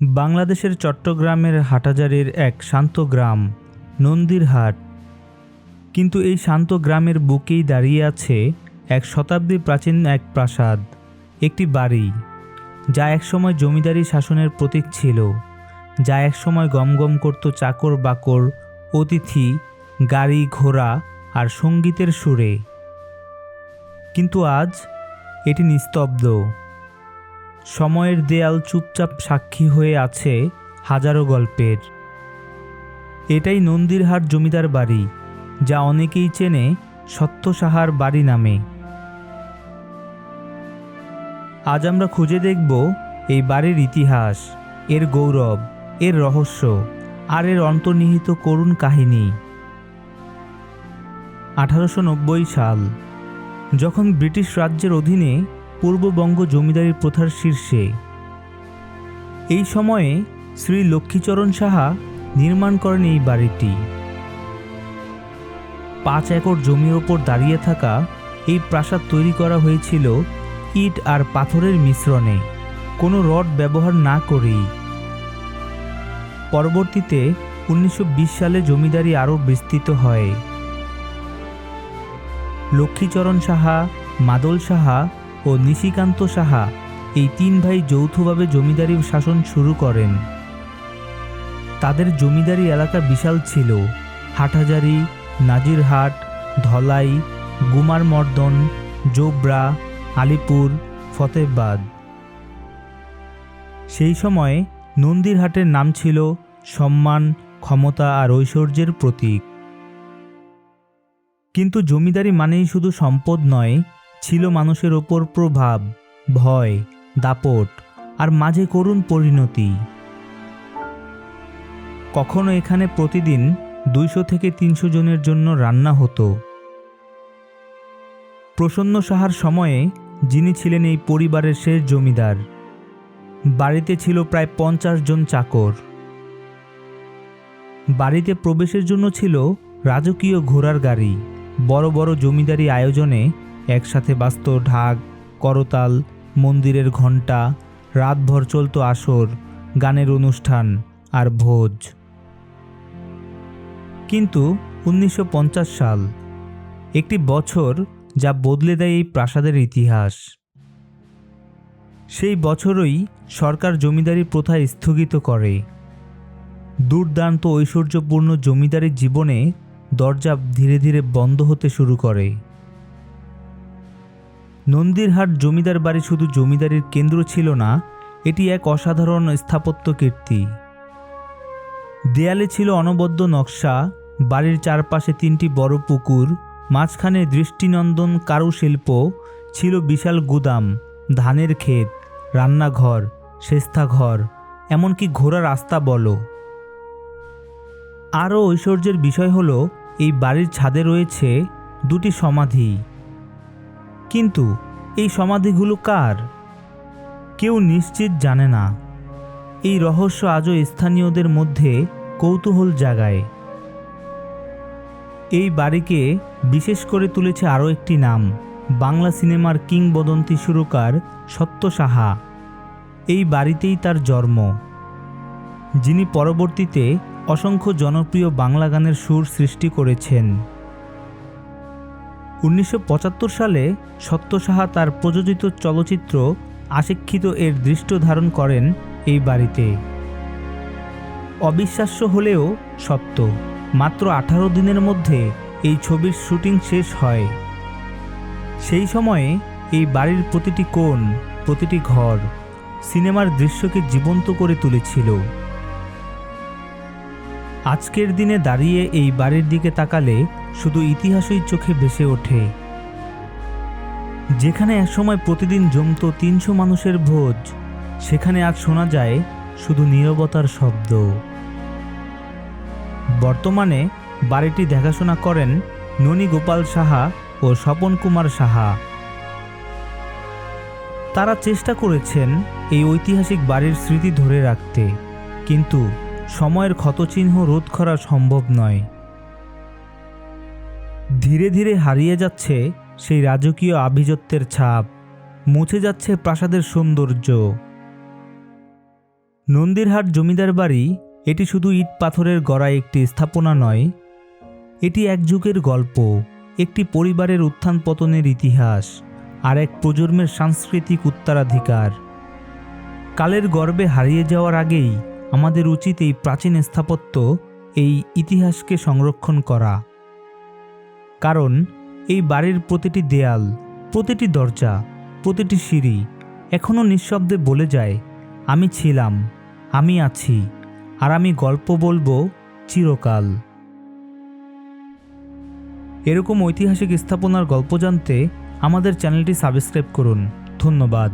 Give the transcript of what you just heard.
বাংলাদেশের চট্টগ্রামের হাটাজারির এক শান্ত গ্রাম, নন্দীরহাট। কিন্তু এই শান্ত গ্রামের বুকেই দাঁড়িয়ে আছে এক শতাব্দী প্রাচীন এক প্রাসাদ, একটি বাড়ি, যা একসময় জমিদারি শাসনের প্রতীক ছিল, যা একসময় গমগম করত চাকর বাকর, অতিথি, গাড়ি, ঘোড়া আর সঙ্গীতের সুরে। কিন্তু আজ এটি নিস্তব্ধ। সময়ের দেয়াল চুপচাপ সাক্ষী হয়ে আছে হাজারো গল্পের। এটাই নন্দীরহাট জমিদার বাড়ি, যা অনেকেই চেনে সত্য সাহার বাড়ি নামে। আজ আমরা খুঁজে দেখব এই বাড়ির ইতিহাস, এর গৌরব, এর রহস্য, আর এর অন্তর্নিহিত করুণ কাহিনী। আঠারোশো নব্বই সাল, যখন ব্রিটিশ রাজ্যের অধীনে পূর্ববঙ্গ জমিদারি প্রথার শীর্ষে। এই সময়ে শ্রী লক্ষ্মীচরণ সাহা নির্মাণ করেন এই বাড়িটি। পাঁচ একর জমির ওপর দাঁড়িয়ে থাকা এই প্রাসাদ তৈরি করা হয়েছিল ইট আর পাথরের মিশ্রণে। কোনো রড ব্যবহার না করেই। পরবর্তীতে উনিশশো বিশ সালে জমিদারি আরও বিস্তৃত হয়। লক্ষ্মীচরণ সাহা, মাদল সাহা ও নিশিকান্ত সাহা এই তিন ভাই যৌথভাবে জমিদারি শাসন শুরু করেন। তাদের জমিদারি এলাকা বিশাল ছিল। হাটহাজারি, নাজিরহাট, ধলাই গুমারমর্দন জোবরা, আলিপুর, ফতেহবাদ। সেই সময়ে নন্দীরহাটের নাম ছিল সম্মান, ক্ষমতা আর ঐশ্বর্যের প্রতীক। কিন্তু জমিদারি মানেই শুধু সম্পদ নয় ছিল মানুষের ওপর প্রভাব, ভয়, দাপট আর মাঝে করুণ পরিণতি। কখনো এখানে প্রতিদিন দুইশো থেকে তিনশো জনের জন্য রান্না হতো। প্রসন্ন সাহার সময়ে যিনি ছিলেন এই পরিবারের শেষ জমিদার, বাড়িতে ছিল প্রায় পঞ্চাশ জন চাকর। বাড়িতে প্রবেশের জন্য ছিল রাজকীয় ঘোড়ার গাড়ি, বড় বড় জমিদারি আয়োজনে একসাথে বাস্ত ঢাক, করতাল, মন্দিরের ঘণ্টা, রাতভর চলত আসর, গানের অনুষ্ঠান আর ভোজ। কিন্তু উনিশশো পঞ্চাশ সাল, একটি বছর যা বদলে দেয় এই প্রাসাদের ইতিহাস। সেই বছরই সরকার জমিদারি প্রথা স্থগিত করে। দুর্দান্ত ঐশ্বর্যপূর্ণ জমিদারি জীবনে দরজা ধীরে ধীরে বন্ধ হতে শুরু করে। নন্দীরহাট জমিদার বাড়ি শুধু জমিদারির কেন্দ্র ছিল না, এটি এক অসাধারণ স্থাপত্য কীর্তি। দেয়ালে ছিল অনবদ্য নকশা, বাড়ির চারপাশে তিনটি বড় পুকুর, মাঝখানে দৃষ্টিনন্দন কারুশিল্প, ছিল বিশাল গুদাম, ধানের ক্ষেত, রান্নাঘর সেস্তাঘর এমনকি ঘোড়া রাস্তা বলো আরও ঐশ্বর্যের বিষয় হলো, এই বাড়ির ছাদে রয়েছে দুটি সমাধি। কিন্তু এই সমাধিগুলো কার? কেউ নিশ্চিত জানে না। এই রহস্য আজও স্থানীয়দের মধ্যে কৌতূহল জাগায়। এই বাড়িকে বিশেষ করে তুলেছে আরও একটি নাম, বাংলা সিনেমার কিংবদন্তি সুরকার সত্য সাহা। এই বাড়িতেই তার জন্ম। যিনি পরবর্তীতে অসংখ্য জনপ্রিয় বাংলা গানের সুর সৃষ্টি করেছেন। উনিশশো পঁচাত্তর সালে সত্য সাহা তার প্রযোজিত চলচ্চিত্র আশিক্ষিত এর দৃষ্ট ধারণ করেন এই বাড়িতে। অবিশ্বাস্য হলেও সত্য, মাত্র আঠারো দিনের মধ্যে এই ছবির শুটিং শেষ হয়। সেই সময়ে এই বাড়ির প্রতিটি কোণ, প্রতিটি ঘর, সিনেমার দৃশ্যকে জীবন্ত করে তুলেছিল। আজকের দিনে দাঁড়িয়ে এই বাড়ির দিকে তাকালে শুধু ইতিহাসই চোখে ভেসে ওঠে। যেখানে একসময় প্রতিদিন জমত তিনশো মানুষের ভোজ, সেখানে আজ শোনা যায় শুধু নীরবতার শব্দ। বর্তমানে বাড়িটি দেখাশোনা করেন ননী গোপাল সাহা ও স্বপন কুমার সাহা। তারা চেষ্টা করেছেন এই ঐতিহাসিক বাড়ির স্মৃতি ধরে রাখতে, কিন্তু সময়ের ক্ষতচিহ্ন রোধ করা সম্ভব নয়। ধীরে ধীরে হারিয়ে যাচ্ছে সেই রাজকীয় আভিজাত্যের ছাপ, মুছে যাচ্ছে প্রাসাদের সৌন্দর্য। নন্দীরহাট জমিদার বাড়ি, এটি শুধু ইট পাথরের গড়া একটি স্থাপনা নয়, এটি এক যুগের গল্প, একটি পরিবারের উত্থান পতনের ইতিহাস, আর এক প্রজন্মের সাংস্কৃতিক উত্তরাধিকার। কালের গর্বে হারিয়ে যাওয়ার আগেই আমাদের উচিত এই প্রাচীন স্থাপত্য এই ইতিহাসকে সংরক্ষণ করা। কারণ, এই বাড়ির প্রতিটি দেয়াল, প্রতিটি দরজা, প্রতিটি সিঁড়ি এখনও নিঃশব্দে বলে যায়, আমি ছিলাম, আমি আছি, আর আমি গল্প বলব চিরকাল। এরকম ঐতিহাসিক স্থাপনার গল্প জানতে আমাদের চ্যানেলটি সাবস্ক্রাইব করুন। ধন্যবাদ।